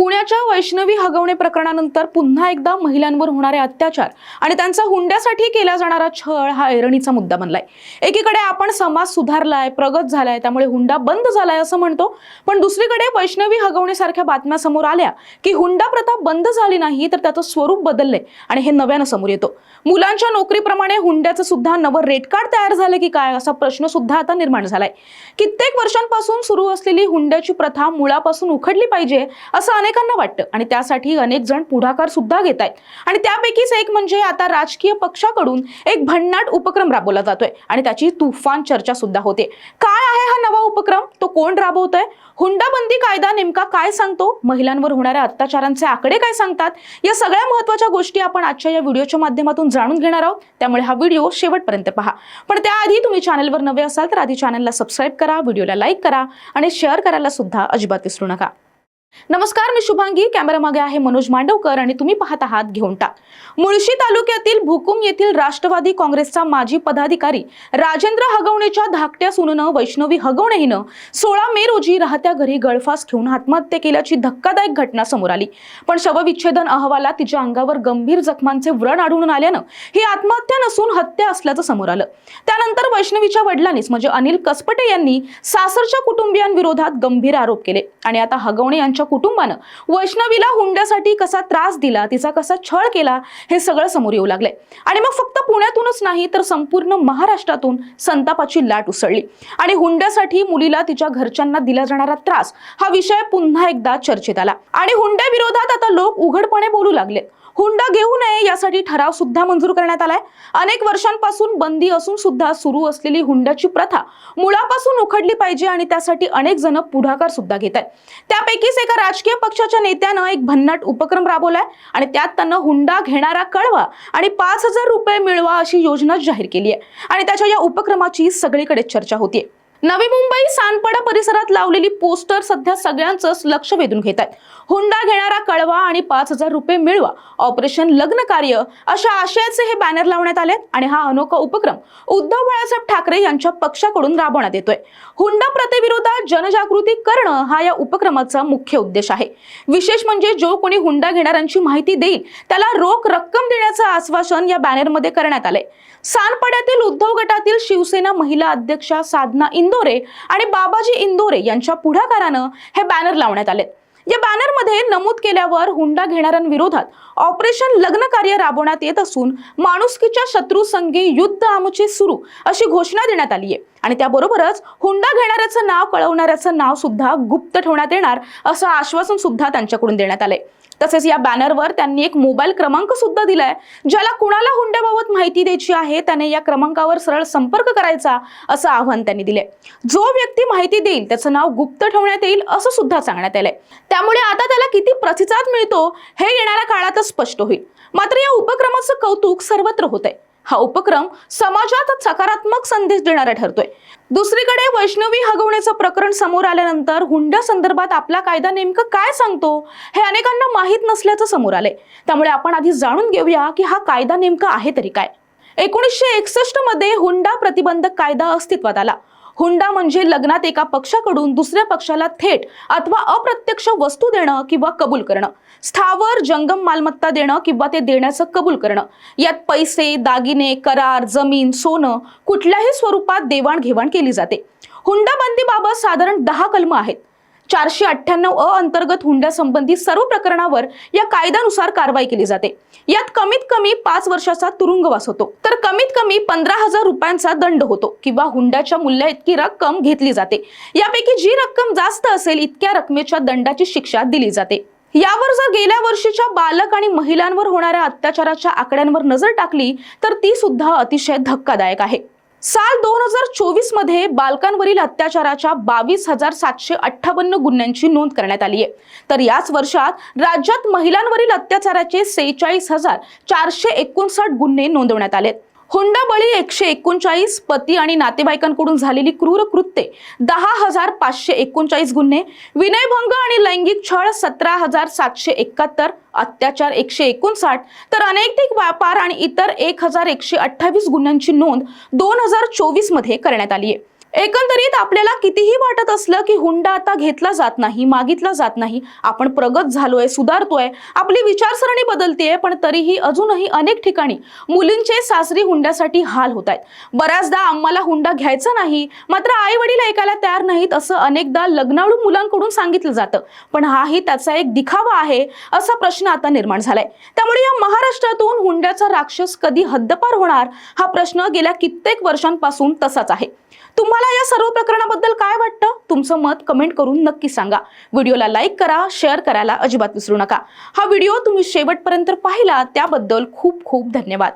पुण्याच्या वैष्णवी हगवणे प्रकरणानंतर पुन्हा एकदा महिलांवर होणारे अत्याचार आणि त्यांचा हुंड्यासाठी केला जाणारा छळ हा ऐरणीचा मुद्दा बनलाय. एकीकडे आपण समाज सुधारलाय प्रगत झालाय त्यामुळे हुंडा बंद झालाय असं म्हणतो. पण दुसरीकडे वैष्णवी हगवणेसारख्या बातम्या समोर आल्या की हुंडा प्रथा बंद झाली नाही तर त्याचं स्वरूप बदललंय आणि हे नव्यानं समोर येतो. मुलांच्या नोकरीप्रमाणे हुंड्याचं सुद्धा नवं रेट कार्ड तयार झालं की काय असा प्रश्न सुद्धा आता निर्माण झालाय. कित्येक वर्षांपासून सुरू असलेली हुंड्याची प्रथा मुळापासून उखडली पाहिजे असं अनेक अनेकांना वाटतं आणि त्यासाठी अनेक जण पुढाकार सुद्धा घेत आहेत आणि त्यापैकीच एक म्हणजे आता राजकीय पक्षाकडून एक भन्नाट उपक्रम राबवला जातोय आणि त्याची तुफान चर्चा सुद्धा होते. काय आहे हा नवा उपक्रम? तो कोण राबवतोय? हुंडाबंदी कायदा नेमका काय सांगतो? महिलांवर होणाऱ्या अत्याचारांचे आकडे काय सांगतात? या सगळ्या महत्त्वाच्या गोष्टी आपण आजच्या या व्हिडिओच्या माध्यमातून जाणून घेणार आहोत. त्यामुळे हा व्हिडिओ शेवटपर्यंत पहा. पण त्याआधी तुम्ही चॅनलवर नवे असाल तर आधी चॅनलला सबस्क्राईब करा व्हिडिओला लाईक करा आणि शेअर करायला सुद्धा अजिबात विसरू नका. नमस्कार मी शुभांगी. कॅमेरामागे आहे मनोज मांडवकर आणि तुम्ही पाहत आहात घेऊन टाक. मुळशी तालुक्यातील भुकुम येथील राष्ट्रवादी काँग्रेसचा माजी पदाधिकारी राजेंद्र हगवणेच्या धाकट्या सुननं वैष्णवी हगवणे हिनं सोळा मे रोजी राहत्या घरी गळफास घेऊन आत्महत्या केल्याची धक्कादायक घटना समोर आली. पण शवविच्छेदन अहवालात तिच्या अंगावर गंभीर जखमांचे व्रण आढळून आल्यानं ही आत्महत्या नसून हत्या असल्याचं समोर आलं. त्यानंतर वैष्णवीच्या वडिलांनीच म्हणजे अनिल कसपटे यांनी सासरच्या कुटुंबियांविरोधात गंभीर आरोप केले आणि आता हगवणे यांच्या कुटुंबानं वैष्णवीला हुंड्यासाठी कसा त्रास दिला तिचा कसा छळ केला हे सगळं समोर येऊ लागलंय. आणि मग फक्त पुण्यातूनच नाही तर संपूर्ण महाराष्ट्रातून संतापाची लाट उसळली. आणि हुंड्यासाठी मुलीला तिच्या घरच्यांना दिला जाणारा त्रास हा विषय पुन्हा एकदा चर्चेत आला. आणि हुंड्याविरोधात आता लोक उघडपणे बोलू लागले. हुंडा घेऊ नये यासाठी ठराव सुद्धा मंजूर करण्यात आलाय. अनेक वर्षांपासून बंदी असून सुद्धा सुरू असलेली हुंड्याची प्रथा मुळापासून उखडली पाहिजे आणि त्यासाठी अनेक जण पुढाकार सुद्धा घेत आहेत. त्यापैकीच एका राजकीय पक्षाच्या नेत्यानं एक भन्नाट उपक्रम राबवलाय आणि त्यात त्यांना हुंडा घेणारा कळवा आणि पाच हजार रुपये मिळवा अशी योजना जाहीर केली आहे. आणि त्याच्या या उपक्रमाची सगळीकडे चर्चा होतीये. नवी मुंबई सानपाडा परिसरात लावलेली पोस्टर सध्या सगळ्यांचंच लक्ष वेधून घेत आहेत. हुंडा घेणारा कळवा आणि पाच हजार रुपये मिळवा ऑपरेशन लग्न कार्य अशा आशयाचे हे बॅनर लावण्यात आले आणि हा अनोखा उपक्रम उद्धव बाळासाहेब ठाकरे यांच्या पक्षाकडून राबवण्यात येतोय. हुंडा प्रथेविरोधात जनजागृती करणं हा या उपक्रमाचा मुख्य उद्देश आहे. विशेष म्हणजे जो कोणी हुंडा घेणाऱ्यांची माहिती देईल त्याला रोख रक्कम देण्याचं आश्वासन या बॅनरमध्ये करण्यात आलंय. सानपाड्यातील उद्धव गटातील शिवसेना महिला अध्यक्षा साधना इंदोरे आणि बाबाजी इंदोरे यांच्या पुढाकारानं हे बॅनर लावण्यात आले या बॅनरमध्ये नमूद केल्यावर हुंडा घेणाऱ्यांविरोधात ऑपरेशन लग्न कार्य राबवण्यात येत असून माणुसकीच्या शत्रू संगी युद्ध आमचे सुरू अशी घोषणा देण्यात आली आहे आणि त्याबरोबरच हुंडा घेणाऱ्याचं नाव कळवणाऱ्याचं नाव सुद्धा गुप्त ठेवण्यात येणार असं आश्वासन सुद्धा त्यांच्याकडून देण्यात आलंय. तसेच या बॅनरवर त्यांनी एक मोबाईल क्रमांक सुद्धा दिलाय ज्याला कुणाला हुंड्याबाबत माहिती द्यायची आहे त्याने या क्रमांकावर सरळ संपर्क करायचा असं आव्हान त्यांनी दिले जो व्यक्ती माहिती देईल त्याचं नाव गुप्त ठेवण्यात येईल असं सुद्धा सांगण्यात आलंय. त्यामुळे आता त्याला किती प्रतिसाद मिळतो हे येणाऱ्या काळातच स्पष्ट होईल. मात्र या उपक्रमाचं कौतुक सर्वत्र होत आहे हा उपक्रम समाजात सकारात्मक संदेश देणारा ठरतोय. दुसरीकडे वैष्णवी हगवण्याचं प्रकरण समोर आल्यानंतर हुंड्या संदर्भात आपला कायदा नेमकं काय सांगतो हे अनेकांना माहीत नसल्याचं समोर आलंय. त्यामुळे आपण आधी जाणून घेऊया की हा कायदा नेमका आहे तरी काय. एकोणीसशे एकसष्टमध्ये हुंडा प्रतिबंधक कायदा अस्तित्वात आला. हुंडा म्हणजे लग्नात एका पक्षाकडून दुसऱ्या पक्षाला थेट अथवा अप्रत्यक्ष वस्तू देणं किंवा कबूल करणं. स्थावर जंगम मालमत्ता देणं किंवा ते देण्याचं कबूल करणं. यात पैसे दागिने करार जमीन सोनं कुठल्याही स्वरूपात देवाणघेवाण केली जाते. हुंडाबंदीबाबत साधारण दहा कलमं आहेत. चारशे अठ्ठ्याण्णव अ अंतर्गत हुंड्यासंबंधी सर्व प्रकरणावर या कायद्यानुसार कारवाई केली जाते. यात कमीत कमी पाच वर्षाचा तुरुंगवास होतो. तर कमीत कमी पंधरा हजार रुपयांचा दंड होतो किंवा हुंड्याच्या मूल्या इतकी रक्कम घेतली जाते. यापैकी जी रक्कम जास्त असेल इतक्या रकमेच्या दंडाची शिक्षा दिली जाते. यावर जर गेल्या वर्षीच्या बालक आणि महिलांवर होणाऱ्या अत्याचाराच्या आकड्यांवर नजर टाकली तर ती सुद्धा अतिशय धक्कादायक आहे. साल दोन हजार चोवीसमध्ये बालकांवरील अत्याचाराच्या बावीस हजार सातशे अठ्ठावन्न गुन्ह्यांची नोंद करण्यात आली आहे. तर याच वर्षात राज्यात महिलांवरील अत्याचाराचे सेहेचाळीस हजार चारशे एकोणसाठ गुन्हे नोंदवण्यात आलेत हुंडा बळी एकशे एकोणचाळीस पती आणि नातेवाईकांकडून झालेली क्रूर कृत्ये दहा हजार पाचशे एकोणचाळीस गुन्हे विनयभंग आणि लैंगिक छळ सतरा हजार सातशे एकाहत्तर अत्याचार एकशे एकोणसाठ तर अनैतिक व्यापार आणि इतर एक हजार एकशे अठ्ठावीस गुन्ह्यांची नोंद दोन हजार चोवीसमध्ये करण्यात आली आहे एकंदरीत आपल्याला कितीही वाटत असलं की हुंडा आता घेतला जात नाही मागितला जात नाही आपण प्रगत झालोय सुधारतोय आपली विचारसरणी बदलतीये पण तरीही अजूनही अनेक ठिकाणी मुलींचे सासरी हुंड्यासाठी हाल होत आहेत. बऱ्याचदा आम्हाला हुंडा घ्यायचा नाही मात्र आई वडील ऐकायला तयार नाहीत असं अनेकदा लग्नाळू मुलांकडून सांगितलं जातं. पण हाही त्याचा एक दिखावा आहे असा प्रश्न आता निर्माण झालाय. त्यामुळे या महाराष्ट्रातून हुंड्याचा राक्षस कधी हद्दपार होणार हा प्रश्न गेल्या कित्येक वर्षांपासून तसाच आहे. तुम्हाला या सर्व प्रकरणाबद्दल काय वाटतं? तुमचं मत कमेंट करून नक्की सांगा. व्हिडिओला लाईक करा शेअर करायला अजिबात विसरू नका. हा व्हिडिओ तुम्ही शेवटपर्यंत पाहिला त्याबद्दल खूप खूप धन्यवाद.